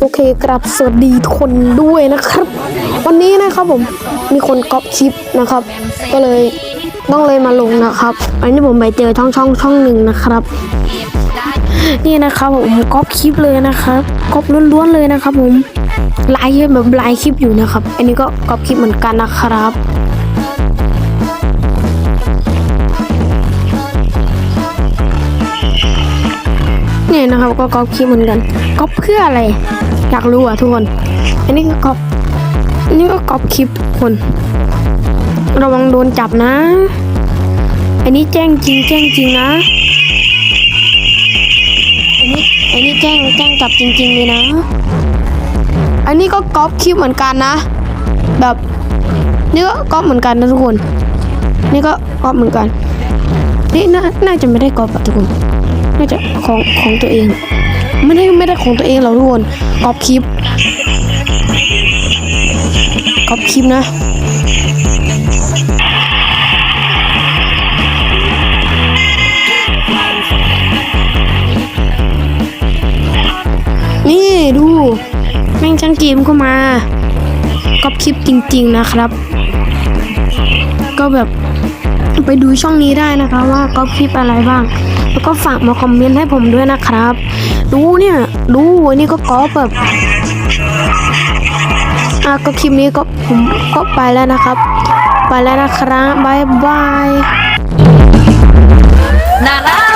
โอเคกราบสวัสดีทุกคนด้วยนะครับ วันนี้นะครับผมมีคนก๊อปคลิปนะครับ ก็เลยต้องเลยมาลงนะครับ อันนี้ผมไปเจอช่องช่องช่องหนึ่งนะครับ นี่นะครับผมก๊อปคลิปเลยนะครับก๊อปล้วนๆเลยนะครับ ผมไลฟ์แบบไลฟ์คลิปอยู่นะครับ อันนี้ก็ก๊อปคลิปเหมือนกันนะครับ นะครับก็ก๊อปคลิปเหมือนกันก๊อปเพื่ออะไร อยากรู้อะทุกคน อันนี้ก็ก๊อปอันนี้ก็ก๊อปคลิปทุกคน ระวังโดนจับนะ อันนี้แจ้งจริงแจ้งจริงนะ อันนี้อันนี้แจ้งแจ้งจับจริง ๆ เลยนะ อันนี้ก็ก๊อปคลิปเหมือนกันนะ แบบนี่ก็ก๊อปเหมือนกันนะทุกคน นี่ก็ก๊อปเหมือนกัน นี่น่าน่าจะไม่ได้ก๊อปอะทุกคน น่าจะของของตัวเอง ไม่ได้ไม่ได้ของตัวเองหรอกทุกคนก๊อปคลิปก๊อปคลิปนะนี่ดู แม่งช่างเกมก็มาก๊อปคลิปจริง ๆ นะครับ ก็แบบ ไปดูช่องนี้ได้นะคะว่าก๊อปคลิปอะไรบ้าง แล้วก็ฝากมาคอมเมนต์ให้ผมด้วยนะครับ ดูเนี่ย ดูอันนี้ก็ก๊อปแบบอะก็คลิปนี้ก็ผมก็ไปแล้วนะครับ ไปแล้วนะครับบายบายนาา